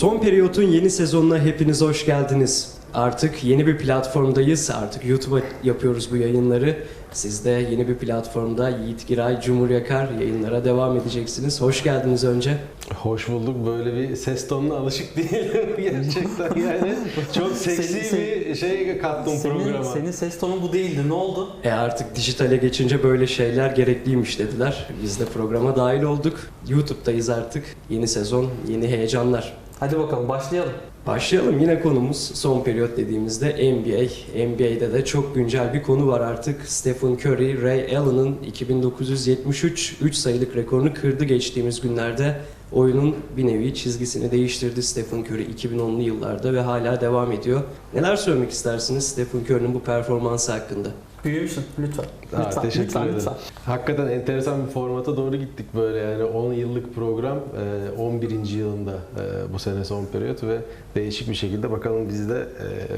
Son periyotun yeni sezonuna hepiniz hoş geldiniz. Artık yeni bir platformdayız. Artık YouTube'a yapıyoruz bu yayınları. Siz de yeni bir platformda Yiğit Giray, Cumhur Yakar yayınlara devam edeceksiniz. Hoş geldiniz önce. Hoş bulduk. Böyle bir ses tonuna alışık değilim gerçekten yani. Çok seksi Senin- bir şey kattın Senin, programa. senin ses tonun bu değildi. Ne oldu? E artık dijitale geçince böyle şeyler gerekliymiş dediler. Biz de programa dahil olduk. YouTube'dayız artık. Yeni sezon, yeni heyecanlar. Hadi bakalım başlayalım. Başlayalım yine konumuz son periyot dediğimizde NBA. NBA'de de çok güncel bir konu var artık. Stephen Curry, Ray Allen'ın 2973 3 sayılık rekorunu kırdı geçtiğimiz günlerde. Oyunun bir nevi çizgisini değiştirdi Stephen Curry 2010'lu yıllarda ve hala devam ediyor. Neler söylemek istersiniz Stephen Curry'nin bu performansı hakkında? Büyümüşsün lütfen. Ha, Lütfen, teşekkür lütfen, ederim. lütfen. Hakikaten enteresan bir formata doğru gittik böyle yani 10 yıllık program e, 11. yılında e, bu sene son periyot ve değişik bir şekilde bakalım bizde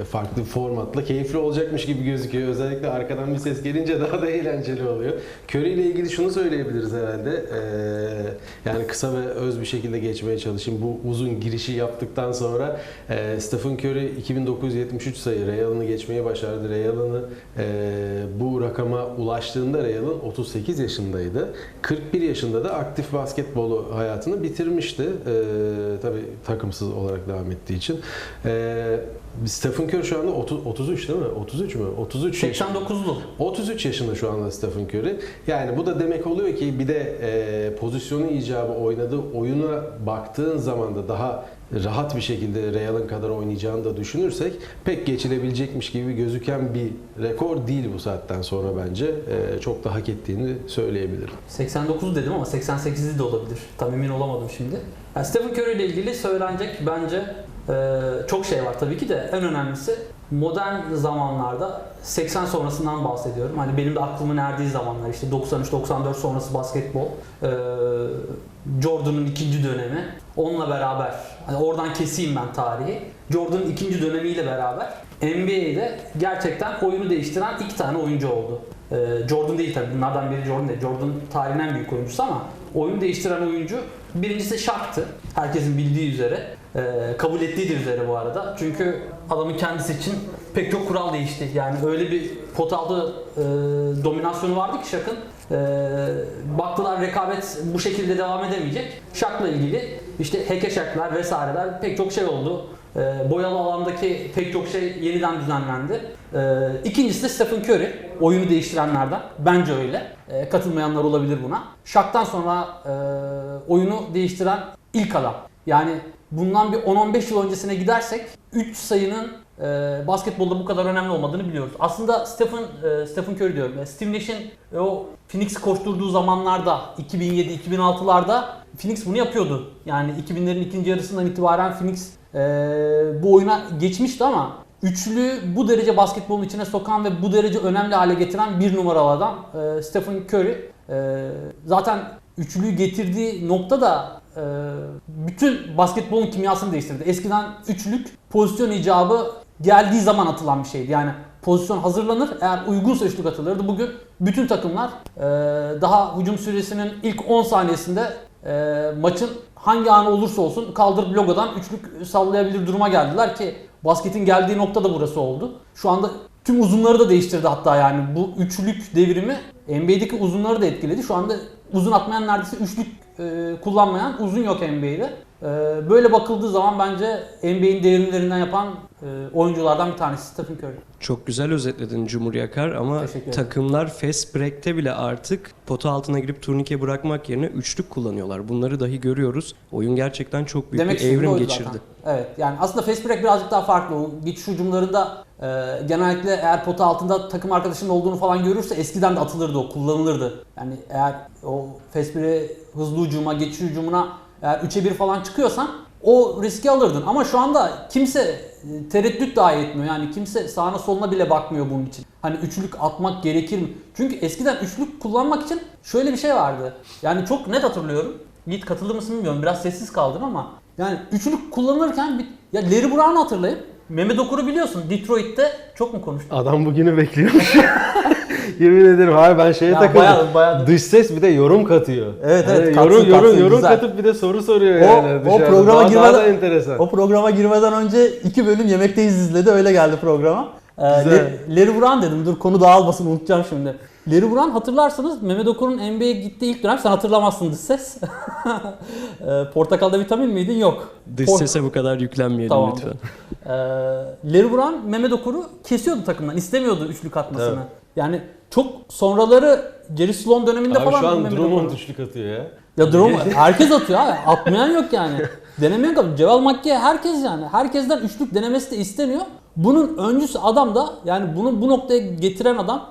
e, farklı bir formatla keyifli olacakmış gibi gözüküyor. Özellikle arkadan bir ses gelince daha da eğlenceli oluyor. Curry ile ilgili şunu söyleyebiliriz herhalde. E, yani kısa ve öz bir şekilde geçmeye çalışayım. Bu uzun girişi yaptıktan sonra e, Stephen Curry 2973 sayı Ray Allen'ı geçmeyi başardı. E, bu rakama ulaştığında Ray Allen 38 yaşındaydı. 41 yaşında da aktif basketbolu hayatını bitirmişti. E, tabii takımsız olarak devam ettiği için. E, Stephen Curry şu anda 30, 33 değil mi? 33 mü? 33 yaş- 89'lu. 33 yaşında şu anda Stephen Curry. Yani bu da demek oluyor ki bir de e, pozisyonu icabı oynadığı oyuna baktığın zaman da daha rahat bir şekilde Real'ın kadar oynayacağını da düşünürsek pek geçilebilecekmiş gibi gözüken bir rekor değil bu saatten sonra bence. E, çok da hak ettiğini söyleyebilirim. 89 dedim ama 88'li de olabilir. Tam emin olamadım şimdi. Yani Stephen Curry ile ilgili söylenecek bence e, çok şey var tabii ki de en önemlisi modern zamanlarda 80 sonrasından bahsediyorum. Hani benim de aklımın erdiği zamanlar işte 93-94 sonrası basketbol. E, Jordan'ın ikinci dönemi. Onunla beraber hani oradan keseyim ben tarihi. Jordan'ın ikinci dönemiyle beraber NBA'de gerçekten oyunu değiştiren iki tane oyuncu oldu. Ee, Jordan değil tabii bunlardan biri Jordan değil. Jordan tarihin en büyük oyuncusu ama oyunu değiştiren oyuncu birincisi Shaq'tı. Herkesin bildiği üzere. Ee, kabul ettiği de üzere bu arada. Çünkü adamın kendisi için pek çok kural değişti. Yani öyle bir pot altı e, dominasyonu vardı ki Shaq'ın. Ee, baktılar rekabet bu şekilde devam edemeyecek. Shaq'la ilgili işte hekeşaklar vesaireler pek çok şey oldu. Ee, boyalı alandaki pek çok şey yeniden düzenlendi. Ee, ikincisi de Stephen Curry. Oyunu değiştirenlerden. Bence öyle. Ee, katılmayanlar olabilir buna. Shaq'tan sonra e, oyunu değiştiren ilk adam. Yani bundan bir 10-15 yıl öncesine gidersek 3 sayının e, basketbolda bu kadar önemli olmadığını biliyoruz. Aslında Stephen e, Stephen Curry diyorum. E, Steve Nash'in e, o Phoenix koşturduğu zamanlarda 2007-2006'larda Phoenix bunu yapıyordu. Yani 2000'lerin ikinci yarısından itibaren Phoenix e, bu oyuna geçmişti ama üçlü bu derece basketbolun içine sokan ve bu derece önemli hale getiren bir numaralı adam e, Stephen Curry. E, zaten üçlüyü getirdiği nokta da e, bütün basketbolun kimyasını değiştirdi. Eskiden üçlük pozisyon icabı geldiği zaman atılan bir şeydi. Yani pozisyon hazırlanır eğer uygunsa üçlük atılırdı. Bugün bütün takımlar e, daha hücum süresinin ilk 10 saniyesinde e, maçın hangi anı olursa olsun kaldırıp logodan üçlük sallayabilir duruma geldiler ki basketin geldiği nokta da burası oldu. Şu anda tüm uzunları da değiştirdi hatta yani bu üçlük devrimi NBA'deki uzunları da etkiledi. Şu anda uzun atmayan neredeyse üçlük e, kullanmayan uzun yok NBA'de. E, böyle bakıldığı zaman bence NBA'in devrimlerinden yapan e, oyunculardan bir tanesi Stephen Curry. Çok güzel özetledin Cumhur Yakar ama takımlar fast break'te bile artık pota altına girip turnike bırakmak yerine üçlük kullanıyorlar. Bunları dahi görüyoruz. Oyun gerçekten çok büyük Demek bir evrim geçirdi. zaten. Evet yani aslında fast break birazcık daha farklı. O geçiş hücumlarında e, genellikle eğer pota altında takım arkadaşının olduğunu falan görürse eskiden de atılırdı o kullanılırdı. Yani eğer o fast break'e hızlı hücuma, geçiş hücumuna eğer 3'e 1 falan çıkıyorsan o riski alırdın. Ama şu anda kimse e, tereddüt dahi etmiyor. Yani kimse sağına soluna bile bakmıyor bunun için. Hani üçlük atmak gerekir mi? Çünkü eskiden üçlük kullanmak için şöyle bir şey vardı. Yani çok net hatırlıyorum. Yiğit katılır mısın bilmiyorum. Biraz sessiz kaldım ama. Yani üçlük kullanırken bir... Ya Larry Brown'u hatırlayın. Mehmet Okur'u biliyorsun. Detroit'te çok mu konuştuk? Adam bugünü bekliyormuş. Yemin ederim abi ben şeye Ya takıldım. bayağı- bayağı- Dış ses bir de yorum katıyor. Evet, evet, katsın, yorum yorum katsın, yorum güzel. katıp bir de soru soruyor O- yani. o programa daha, daha da girmeden- enteresan. O programa girmeden önce iki bölüm yemekteyiz izledi öyle geldi programa. Ee, Güzel. Le- Larry Brown dedim dur konu dağılmasın unutacağım şimdi. Larry Brown hatırlarsanız Mehmet Okur'un NBA'ye gittiği ilk dönem sen hatırlamazsın dış ses. Ee, Portakalda vitamin miydin? Yok. Dış Por- sese bu kadar yüklenmeyelim Tamam. lütfen. Ee, Larry Brown Mehmet Okur'u kesiyordu takımdan. istemiyordu üçlük atmasını. Yani çok sonraları Jerry Sloan döneminde Abi falan şu an Drummond üçlük atıyor ya. Ya durum herkes atıyor abi. Atmayan yok yani. Denemeyen yok. Ceval Makke herkes yani. Herkesten üçlük denemesi de isteniyor. Bunun öncüsü adam da yani bunu bu noktaya getiren adam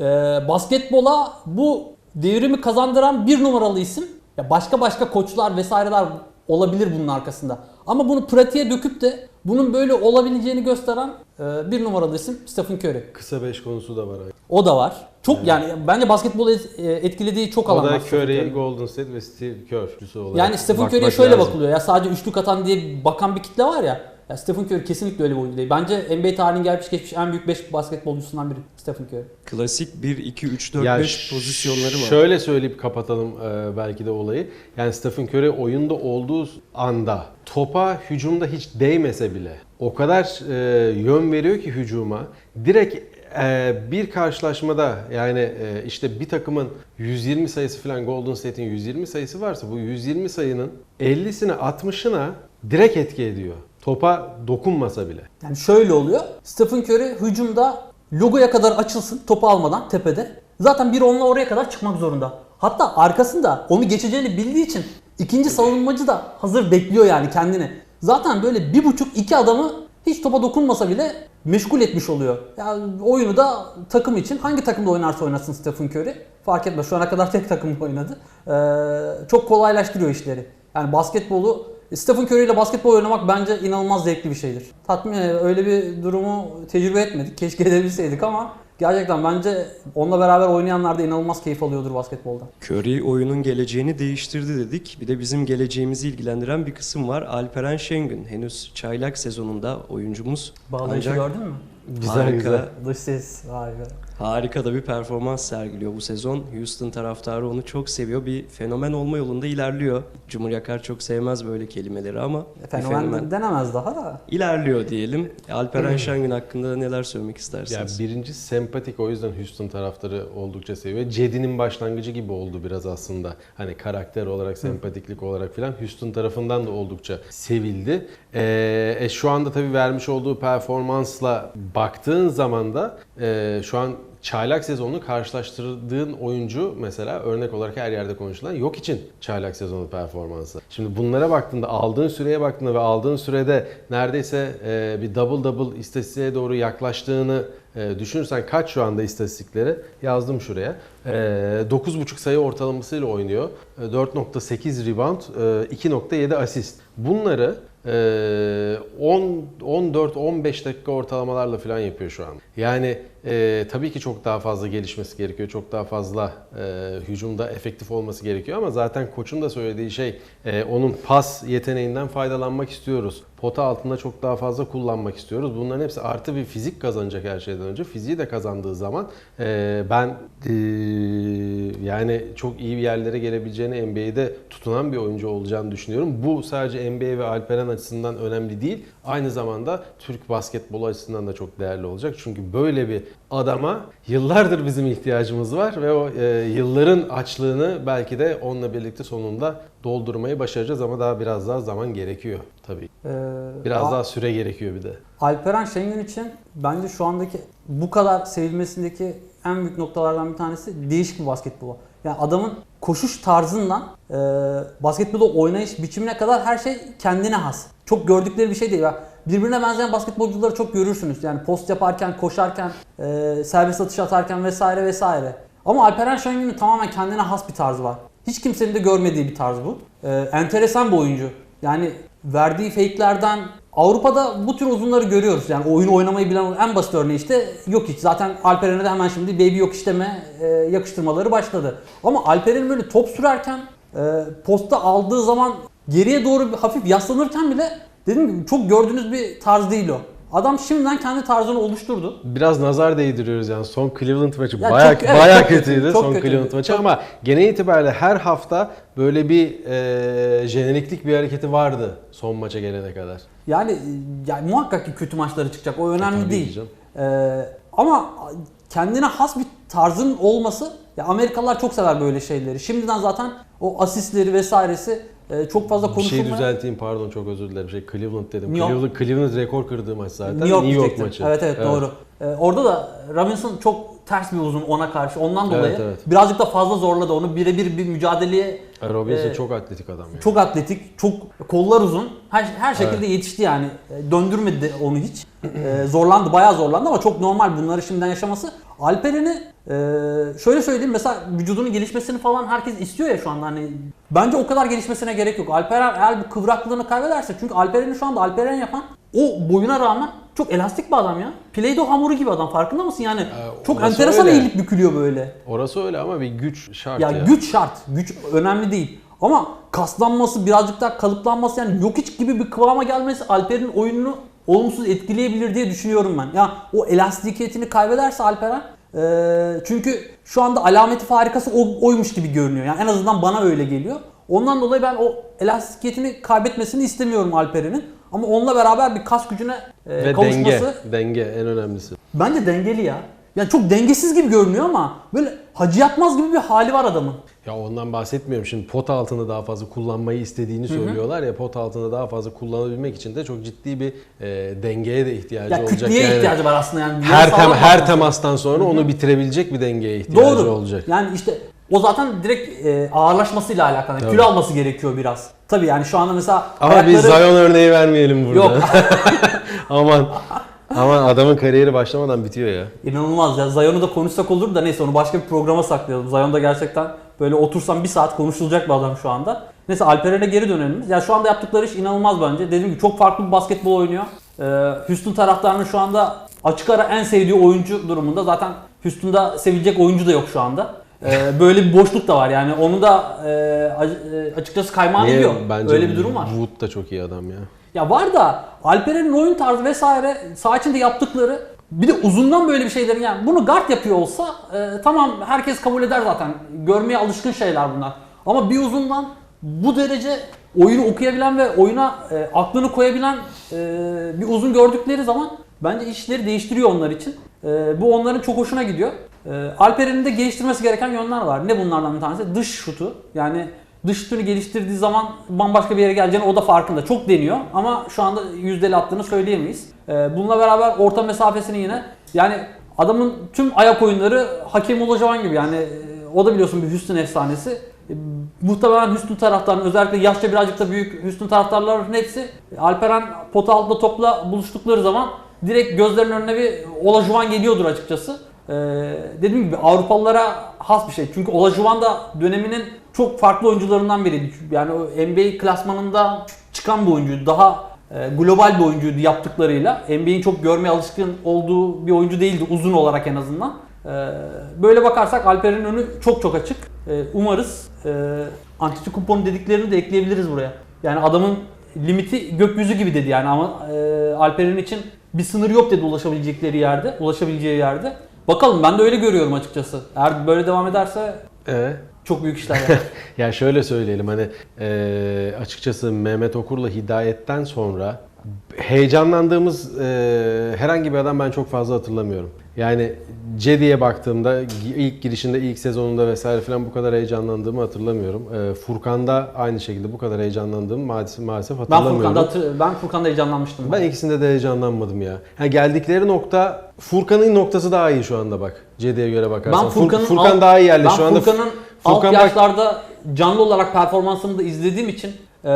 e, basketbola bu devrimi kazandıran bir numaralı isim. Ya başka başka koçlar vesaireler olabilir bunun arkasında. Ama bunu pratiğe döküp de bunun böyle olabileceğini gösteren e, bir numaralı isim Stephen Curry. Kısa beş konusu da var. O da var. Çok yani bence basketbolu et- e, etkilediği çok O alan da var. Stephen Curry, Curry'nin. Golden State ve Steve Kerr. olarak Yani Stephen Curry'e şöyle lazım. bakılıyor ya sadece üçlük atan diye bakan bir kitle var ya. Ya Stephen Curry kesinlikle öyle bir oyuncu değil. Bence NBA tarihinin gelmiş geçmiş en büyük 5 basketbolcusundan biri Stephen Curry. Klasik 1, 2, 3, 4, Ya 5 ş- pozisyonları var. Şöyle söyleyip kapatalım e, belki de olayı. Yani Stephen Curry oyunda olduğu anda topa hücumda hiç değmese bile o kadar e, yön veriyor ki hücuma. Direkt e, bir karşılaşmada yani e, işte bir takımın 120 sayısı falan Golden State'in 120 sayısı varsa bu 120 sayının 50'sine 60'ına direkt etki ediyor. Topa dokunmasa bile. Yani şöyle oluyor. Stephen Curry hücumda logoya kadar açılsın topu almadan tepede. Zaten bir onunla oraya kadar çıkmak zorunda. Hatta arkasında onu geçeceğini bildiği için ikinci savunmacı da hazır bekliyor yani kendini. Zaten böyle bir buçuk iki adamı hiç topa dokunmasa bile meşgul etmiş oluyor. Yani oyunu da takım için hangi takımda oynarsa oynasın Stephen Curry fark etmez. Şu ana kadar tek takımda oynadı. Ee, çok kolaylaştırıyor işleri. Yani basketbolu Stephen Curry ile basketbol oynamak bence inanılmaz zevkli bir şeydir. Tatmin öyle bir durumu tecrübe etmedik. Keşke edebilseydik ama gerçekten bence onunla beraber oynayanlar da inanılmaz keyif alıyordur basketbolda. Curry oyunun geleceğini değiştirdi dedik. Bir de bizim geleceğimizi ilgilendiren bir kısım var. Alperen Şengün. Henüz çaylak sezonunda oyuncumuz. Bağlayıcı Ancak gördün mü? Güzel harika, güzel. Dış ses harika. harika da bir performans sergiliyor bu sezon. Houston taraftarı onu çok seviyor. Bir fenomen olma yolunda ilerliyor. Cumhur Yakar çok sevmez böyle kelimeleri ama bir Fenomen, fenomen denemez daha da. ilerliyor diyelim. Alperen Şengün hakkında neler söylemek Ya istersiniz? birinci sempatik o yüzden Houston taraftarı oldukça seviyor. Cedi'nin başlangıcı gibi oldu biraz aslında. Hani karakter olarak, sempatiklik olarak filan Houston tarafından da oldukça sevildi. Ee, e, şu anda tabii vermiş olduğu performansla baktığın zaman da e, şu an çaylak sezonunu karşılaştırdığın oyuncu mesela örnek olarak her yerde konuşulan yok için çaylak sezonu performansı. Şimdi bunlara baktığında aldığın süreye baktığında ve aldığın sürede neredeyse e, bir double double istatistiğe doğru yaklaştığını e, düşünürsen kaç şu anda istatistikleri yazdım şuraya. E, 9.5 sayı ortalamasıyla oynuyor. E, 4.8 rebound, e, 2.7 asist. Bunları 10 14-15 dakika ortalamalarla falan yapıyor şu an. Yani e, tabii ki çok daha fazla gelişmesi gerekiyor. Çok daha fazla e, hücumda efektif olması gerekiyor ama zaten koçun da söylediği şey e, onun pas yeteneğinden faydalanmak istiyoruz. Pota altında çok daha fazla kullanmak istiyoruz. Bunların hepsi artı bir fizik kazanacak her şeyden önce. Fiziği de kazandığı zaman e, ben e, yani çok iyi bir yerlere gelebileceğini NBA'de tutunan bir oyuncu olacağını düşünüyorum. Bu sadece NBA ve Alperen açısından önemli değil. Aynı zamanda Türk basketbolu açısından da çok değerli olacak. Çünkü böyle bir adama yıllardır bizim ihtiyacımız var ve o e, yılların açlığını belki de onunla birlikte sonunda doldurmayı başaracağız ama daha biraz daha zaman gerekiyor tabii. Ee, Biraz Al- daha süre gerekiyor bir de. Alperen Şengün için bence şu andaki bu kadar sevilmesindeki en büyük noktalardan bir tanesi değişik bir basketbolu. Yani adamın koşuş tarzından e, basketbolu oynayış biçimine kadar her şey kendine has. Çok gördükleri bir şey değil. Ya birbirine benzeyen basketbolcuları çok görürsünüz. Yani post yaparken, koşarken, e, serbest atış atarken vesaire vesaire. Ama Alperen Şengün'ün tamamen kendine has bir tarzı var. Hiç kimsenin de görmediği bir tarz bu. E, enteresan bir oyuncu. Yani verdiği fake'lerden Avrupa'da bu tür uzunları görüyoruz. Yani oyunu oynamayı bilen en basit örneği işte yok hiç. Zaten Alperen'e de hemen şimdi baby yok işleme e, yakıştırmaları başladı. Ama Alperen böyle top sürerken e, posta aldığı zaman geriye doğru hafif yaslanırken bile dediğim gibi çok gördüğünüz bir tarz değil o. Adam şimdiden kendi tarzını oluşturdu. Biraz nazar değdiriyoruz yani son Cleveland maçı Ya bayağı çok- evet, çok kötü, kötüydü çok son kötüydü. Cleveland maçı Çok- ama genel itibariyle her hafta böyle bir e, jeneriklik bir hareketi vardı son maça gelene kadar. Yani, yani muhakkak ki kötü maçları çıkacak. O önemli tabii değil. Ee, ama kendine has bir tarzın olması ya Amerikalılar çok sever böyle şeyleri. Şimdiden zaten o asistleri vesairesi e, çok fazla Bir şey konuşulmaya düzelteyim pardon çok özür dilerim. Şey Cleveland dedim. New York. Cleveland, Cleveland rekor kırdığı maç zaten. New York, diyecektim. maçı. Evet, evet doğru. Ee, orada da Robinson çok ters bir uzun ona karşı. Ondan Evet, dolayı evet. birazcık da fazla zorladı onu. Birebir bir mücadeleye Robinson Ee, çok atletik adam ya. çok atletik, çok kollar uzun. Her her şekilde yetişti yani. E, Döndürmedi onu hiç. E, zorlandı, bayağı zorlandı ama çok normal bunları şimdiden yaşaması. Alperen'i e, şöyle söyleyeyim mesela vücudunun gelişmesini falan herkes istiyor ya şu anda hani bence o kadar gelişmesine gerek yok. Alperen eğer bu kıvraklığını kaybederse çünkü Alperen'i şu anda Alperen yapan o boyuna rağmen çok elastik bir adam ya. Play-Doh hamuru gibi adam farkında mısın yani? çok orası enteresan öyle. eğilip bükülüyor böyle. Orası öyle ama bir güç şart Ya, ya. güç şart. Güç önemli değil. Ama kaslanması, birazcık daha kalıplanması yani yok hiç gibi bir kıvama gelmesi Alper'in oyununu olumsuz etkileyebilir diye düşünüyorum ben. Ya o elastikiyetini kaybederse Alperen eee, çünkü şu anda alameti farikası o, oymuş gibi görünüyor. Yani en azından bana öyle geliyor. Ondan dolayı ben o elastikiyetini kaybetmesini istemiyorum Alperen'in. Ama onunla beraber bir kas gücüne eee, Ve kavuşması denge. Denge en önemlisi. bence dengeli ya. Yani çok dengesiz gibi görünüyor ama böyle hacı yatmaz gibi bir hali var adamın. Ya ondan bahsetmiyorum. Şimdi pot altını daha fazla kullanmayı istediğini söylüyorlar ya pot altını daha fazla kullanabilmek için de çok ciddi bir e, dengeye de ihtiyacı Ya olacak. yani. ihtiyacı var aslında yani. her tem, her temastan sonra onu bitirebilecek bir dengeye ihtiyacı Doğru. olacak. Yani işte o zaten direkt e, ağırlaşmasıyla alakalı. Tabii. Kilo alması gerekiyor biraz. Tabii yani şu anda mesela Ama ayakları... biz Zion örneği vermeyelim burada. Yok aman aman adamın kariyeri başlamadan bitiyor ya. inanılmaz ya. Zion'u da konuşsak olur da neyse onu başka bir programa saklayalım. Zion da gerçekten böyle otursam bir saat konuşulacak bir adam şu anda. Neyse Alperen'e geri dönelim. Ya şu anda yaptıkları iş inanılmaz bence. Dediğim gibi çok farklı bir basketbol oynuyor. Ee, Houston taraftarının şu anda açık ara en sevdiği oyuncu durumunda. Zaten Houston'da sevilecek oyuncu da yok şu anda. Ee, böyle bir boşluk da var yani onu da e, e, açıkçası kaymağını Niye? yiyor. Bence Öyle bir durum var. Wood da çok iyi adam ya. Ya var da Alperen'in oyun tarzı vesaire saha içinde yaptıkları bir de uzundan böyle bir şeylerin yani bunu guard yapıyor olsa e, tamam herkes kabul eder zaten. Görmeye alışkın şeyler bunlar. Ama bir uzundan bu derece oyunu okuyabilen ve oyuna e, aklını koyabilen e, bir uzun gördükleri zaman bence işleri değiştiriyor onlar için. E, bu onların çok hoşuna gidiyor. E, Alperen'in de geliştirmesi gereken yönler var. Ne bunlardan bir tanesi? Dış şutu. Yani dış şutunu geliştirdiği zaman bambaşka bir yere geleceğini o da farkında. Çok deniyor ama şu anda yüzdeli attığını söyleyemeyiz. Ee, bununla beraber orta mesafesini yine yani adamın tüm ayak oyunları Hakem Olajuwon gibi yani e, o da biliyorsun bir Houston efsanesi. E, muhtemelen Houston taraftarının özellikle yaşça birazcık da büyük Houston taraftarlarının hepsi Alperen pota altında topla buluştukları zaman direkt gözlerinin önüne bir Olajuwon geliyordur açıkçası. Ee, dediğim gibi Avrupalılara has bir şey. Çünkü Olajuwon da döneminin çok farklı oyuncularından biriydi. Yani NBA klasmanında çıkan bir oyuncuydu. Daha e, global bir oyuncuydu yaptıklarıyla. NBA'in çok görmeye alışkın olduğu bir oyuncu değildi uzun olarak en azından. Ee, böyle bakarsak Alper'in önü çok çok açık. Ee, umarız e, Antetokounmpo'nun dediklerini de ekleyebiliriz buraya. Yani adamın limiti gökyüzü gibi dedi yani ama e, Alper'in için bir sınır yok dedi ulaşabilecekleri yerde, ulaşabileceği yerde. Bakalım ben de öyle görüyorum açıkçası. Eğer böyle devam ederse Ee? Çok büyük işler yapar. Ya şöyle söyleyelim hani eee, açıkçası Mehmet Okur'la hidayetten sonra heyecanlandığımız eee, herhangi bir adam ben çok fazla hatırlamıyorum. Yani Cedi'ye baktığımda ilk girişinde ilk sezonunda vesaire falan bu kadar heyecanlandığımı hatırlamıyorum. Eee, Furkan'da aynı şekilde bu kadar heyecanlandığımı maalesef, maalesef ben hatırlamıyorum. Furkan'da, hatır- ben Furkan'da heyecanlanmıştım. Ben ikisinde de heyecanlanmadım ya. Ha, geldikleri nokta Furkan'ın noktası daha iyi şu anda bak. Cedi'ye göre bakarsan. Ben Fur- Furkan'ın Furkan daha iyi yerli ben şu anda. Furkan'ın Furkan bak- yaşlarda canlı olarak performansını da izlediğim için eee,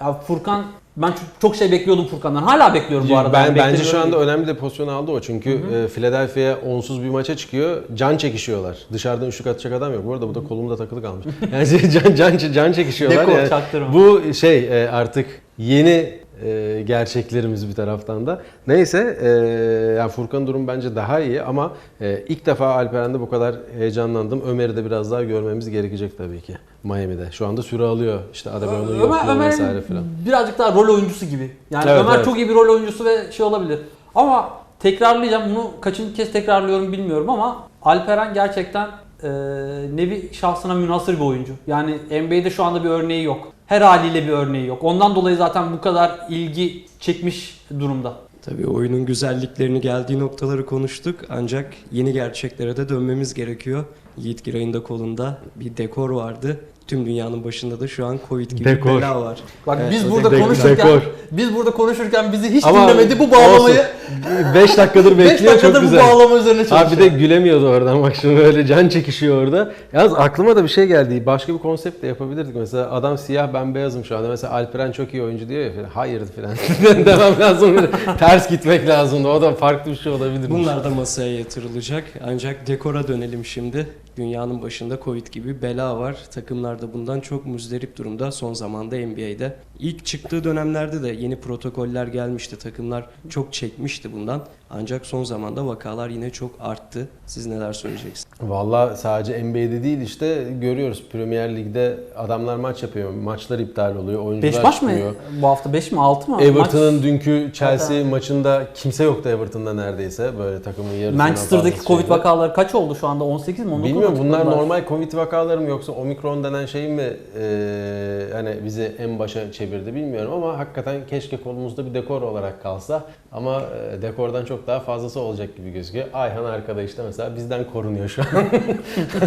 ya Furkan ben çok, çok şey bekliyordum Furkan'dan. Hala bekliyorum bu arada. Ben Yani bence şu anda önemli de pozisyon aldı o. Çünkü e, Philadelphia'ya onsuz bir maça çıkıyor. Can çekişiyorlar. Dışarıdan üçlük atacak adam yok. Bu arada bu da kolumda takılı kalmış. Yani can can can çekişiyorlar. Dekor, Yani çaktırma. bu şey e, artık yeni e, gerçeklerimiz bir taraftan da. Neyse e, yani Furkan'ın durum bence daha iyi ama e, ilk defa Alperen'de bu kadar heyecanlandım. Ömer'i de biraz daha görmemiz gerekecek tabii ki Miami'de. Şu anda süre alıyor işte Ömer, yokluğu Ömer'in vesaire filan. birazcık daha rol oyuncusu gibi. Yani Evet, Ömer evet. çok iyi bir rol oyuncusu ve şey olabilir. Ama tekrarlayacağım bunu kaçıncı kez tekrarlıyorum bilmiyorum ama Alperen gerçekten e, nevi şahsına münhasır bir oyuncu. Yani NBA'de şu anda bir örneği yok. Her haliyle bir örneği yok. Ondan dolayı zaten bu kadar ilgi çekmiş durumda. Tabii oyunun güzelliklerini geldiği noktaları konuştuk ancak yeni gerçeklere de dönmemiz gerekiyor. Yiğit Giray'ın da kolunda bir dekor vardı. Tüm dünyanın başında da şu an Covid gibi Dekor. bir bela var. Bak Evet, biz burada dekor. konuşurken Dekor. Biz burada konuşurken bizi hiç Ama dinlemedi bu bağlamayı. 5 dakikadır 5 bekliyor çok dakikadır bu güzel. bağlama üzerine çalışıyor. Abi bir de gülemiyordu oradan bak şimdi böyle can çekişiyor orada. Yalnız aklıma da bir şey geldi. Başka bir konsept de yapabilirdik. Mesela adam siyah ben beyazım şu anda. Mesela Alperen çok iyi oyuncu diyor ya falan. Hayır falan. Demem lazım. Ters gitmek lazımdı. O da farklı bir şey olabilir. Bunlar da masaya yatırılacak. Ancak dekora dönelim şimdi. Dünyanın başında Covid gibi bela var. Takımlar da bundan çok müzdarip durumda son zamanda NBA'de. İlk çıktığı dönemlerde de yeni protokoller gelmişti. Takımlar çok çekmişti bundan. Ancak son zamanda vakalar yine çok arttı. Siz neler söyleyeceksiniz? Valla sadece NBA'de değil işte görüyoruz Premier Lig'de adamlar maç yapıyor. Maçlar iptal oluyor. Oyuncular 5 maç mı çıkmıyor. bu hafta? 5 mi 6 mı? Everton'ın Maç- dünkü Chelsea Evet. maçında kimse yoktu Everton'da neredeyse. Böyle takımın yarısından Manchester'daki fazlası Covid şeydi. vakaları kaç oldu şu anda? 18 mi? 19 mu Bilmiyorum bunlar açıkladılar? normal Covid vakaları mı yoksa Omikron denen şey mi e, hani bizi en başa çevirdi bilmiyorum ama hakikaten keşke kolumuzda bir dekor olarak kalsa ama e, dekordan çok daha fazlası olacak gibi gözüküyor. Ayhan arkada işte mesela bizden korunuyor şu an.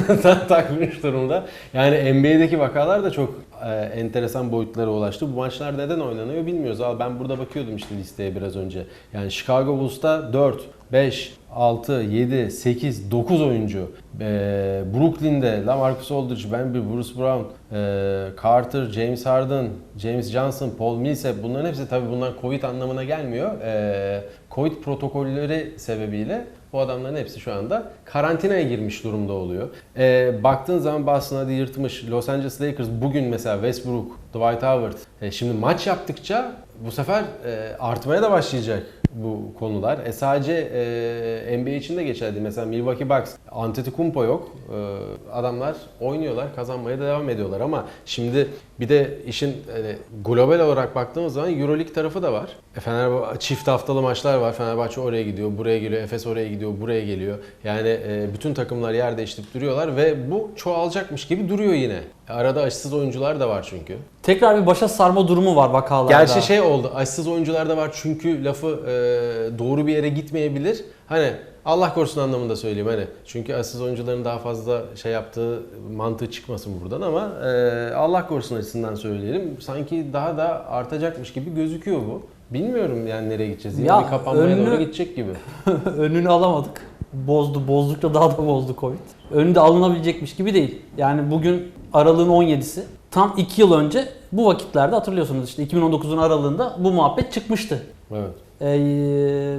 Ta- Takmış durumda. Yani NBA'deki vakalar da çok e, enteresan boyutlara ulaştı. Bu maçlar neden oynanıyor bilmiyoruz. Abi ben burada bakıyordum işte listeye biraz önce. Yani Chicago Bulls'ta 4, 5, 6, 7, 8, 9 oyuncu. Ee, Brooklyn'de LaMarcus Aldridge, Ben Bir, Bruce Brown, ee, Carter, James Harden, James Johnson, Paul Millsap bunların hepsi tabii bunlar Covid anlamına gelmiyor. Ee, Covid protokolleri sebebiyle bu adamların hepsi şu anda karantinaya girmiş durumda oluyor. Ee, baktığın zaman Boston hadi yırtmış. Los Angeles Lakers bugün mesela Westbrook, Dwight Howard. e, şimdi maç yaptıkça bu sefer e, artmaya da başlayacak bu konular. E sadece e, NBA için de geçerli. Mesela Milwaukee Bucks, Antetokounmpo yok. E, adamlar oynuyorlar, kazanmaya devam ediyorlar ama şimdi bir de işin e, global olarak baktığımız zaman EuroLeague tarafı da var. E, Fenerbahçe çift haftalı maçlar var. Fenerbahçe oraya gidiyor, buraya geliyor, Efes oraya gidiyor, buraya geliyor. Yani e, bütün takımlar yer değiştirip duruyorlar ve bu çoğalacakmış gibi duruyor yine. Arada aşısız oyuncular da var çünkü. Tekrar bir başa sarma durumu var vakalarda. Gerçi şey oldu. Aşısız oyuncular da var çünkü lafı e, doğru bir yere gitmeyebilir. Hani Allah korusun anlamında söyleyeyim hani. Çünkü aşısız oyuncuların daha fazla şey yaptığı mantığı çıkmasın buradan ama e, Allah korusun açısından söyleyelim. Sanki daha da artacakmış gibi gözüküyor bu. Bilmiyorum yani nereye gideceğiz. Yine Ya, bir kapanmaya önünü- doğru gidecek gibi. Önünü alamadık. Bozdu. Bozdukça daha da bozdu Covid. Önünde alınabilecekmiş gibi değil. Yani bugün aralığın 17'si. Tam 2 yıl önce bu vakitlerde hatırlıyorsunuz işte 2019'un aralığında bu muhabbet çıkmıştı. Evet. Ee,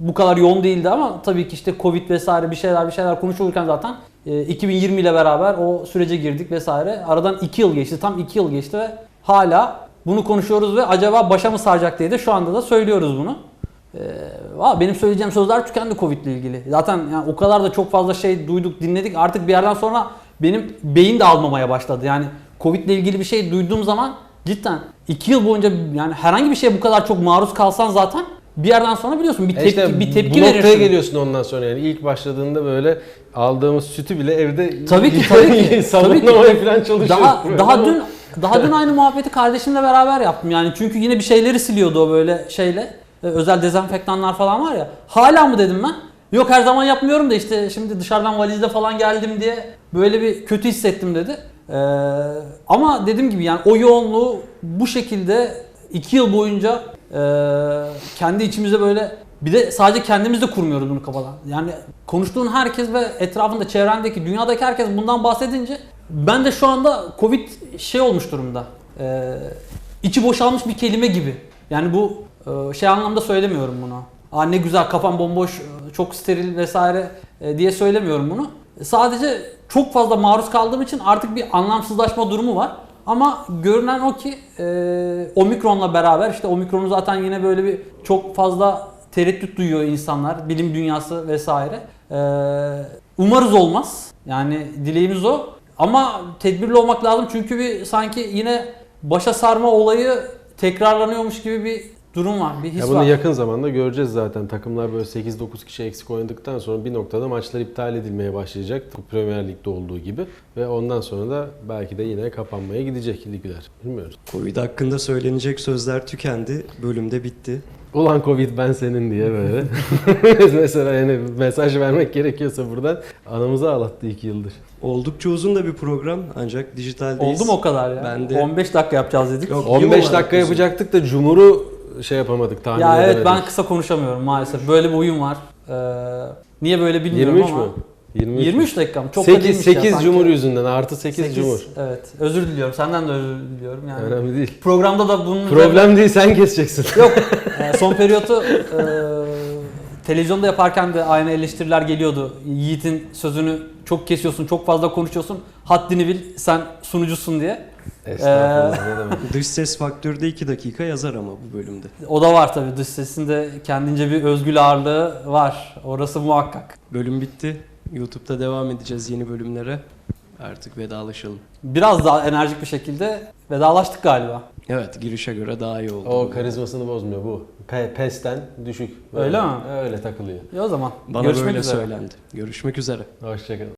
bu kadar yoğun değildi ama tabii ki işte Covid vesaire bir şeyler bir şeyler konuşulurken zaten e, 2020 ile beraber o sürece girdik vesaire. Aradan 2 yıl geçti. Tam 2 yıl geçti ve hala bunu konuşuyoruz ve acaba başa mı saracak diye de şu anda da söylüyoruz bunu. Ee, benim söyleyeceğim sözler tükendi Covid ile ilgili. Zaten yani o kadar da çok fazla şey duyduk, dinledik. Artık bir yerden sonra benim beyin de almamaya başladı. Yani Covid ile ilgili bir şey duyduğum zaman cidden 2 yıl boyunca yani herhangi bir şeye bu kadar çok maruz kalsan zaten bir yerden sonra biliyorsun bir E tepki işte bir tepki bu noktaya verirsin. geliyorsun ondan sonra yani ilk başladığında böyle aldığımız sütü bile evde Tabii ki, tabii ki, tabii sabunlamaya ki. falan çalışıyoruz. Daha Böyle daha dün daha dün aynı muhabbeti kardeşimle beraber yaptım. Yani çünkü yine bir şeyleri siliyordu o böyle şeyle. e, Özel dezenfektanlar falan var ya. Hala mı dedim ben? Yok her zaman yapmıyorum da işte şimdi dışarıdan valizde falan geldim diye böyle bir kötü hissettim dedi. Ee, ama dediğim gibi yani o yoğunluğu bu şekilde iki yıl boyunca e, kendi içimizde böyle bir de sadece kendimiz de kurmuyoruz bunu kafadan. Yani konuştuğun herkes ve etrafında çevrendeki dünyadaki herkes bundan bahsedince ben de şu anda Covid şey olmuş durumda. Ee, içi boşalmış bir kelime gibi. Yani bu e, şey anlamda söylemiyorum bunu. Aa ne güzel kafam bomboş, e, çok steril vesaire e, diye söylemiyorum bunu. Sadece çok fazla maruz kaldığım için artık bir anlamsızlaşma durumu var. Ama görünen o ki e, omikronla beraber işte omikronu zaten yine böyle bir çok fazla tereddüt duyuyor insanlar, bilim dünyası vesaire. E, umarız olmaz. Yani dileğimiz o. Ama tedbirli olmak lazım çünkü bir sanki yine başa sarma olayı tekrarlanıyormuş gibi bir durum var, bir his Ya bunu var. yakın zamanda göreceğiz zaten. Takımlar böyle 8-9 kişi eksik oynadıktan sonra bir noktada maçlar iptal edilmeye başlayacak. Bu Premier Lig'de olduğu gibi. Ve ondan sonra da belki de yine kapanmaya gidecek ligler. Bilmiyoruz. Covid hakkında söylenecek sözler tükendi. Bölümde bitti. Ulan Covid ben senin diye böyle. Mesela yani mesaj vermek gerekiyorsa buradan anamızı ağlattı iki yıldır. Oldukça uzun da bir program ancak dijitaldeyiz. Oldu mu o kadar ya? Ben de- 15 dakika yapacağız dedik. Yok, 15 yıl dakika uzun. yapacaktık da Cumhur'u şey yapamadık tahmin Ya evet edemedik. ben kısa konuşamıyorum maalesef. Böyle bir uyum var. Ee, niye böyle bilmiyorum 23 ama. mü? 23, 23 dakika mı? Çok da 8, değilmiş ya 8 sanki. Cumhur yüzünden artı 8, Sekiz, Cumhur. Evet. Özür diliyorum. Senden de özür diliyorum. Yani Önemli değil. programda da bunun Problem değil sen keseceksin. Yok. e, son periyotu e, televizyonda yaparken de aynı eleştiriler geliyordu. Yiğit'in sözünü çok kesiyorsun, çok fazla konuşuyorsun. Haddini bil, sen sunucusun diye. Estağfurullah ne demek. Dış ses faktörde 2 dakika yazar ama bu bölümde. O da var tabii. Dış sesinde kendince bir özgül ağırlığı var. Orası muhakkak. Bölüm bitti. YouTube'da devam edeceğiz yeni bölümlere. Artık vedalaşalım. Biraz daha enerjik bir şekilde vedalaştık galiba. Evet girişe göre daha iyi oldu. O karizmasını bozmuyor bu. Pe pesten düşük. Öyle mi? Öyle takılıyor. İyi o zaman. Bana Görüşmek böyle üzere. söylendi. Görüşmek üzere. Hoşçakalın.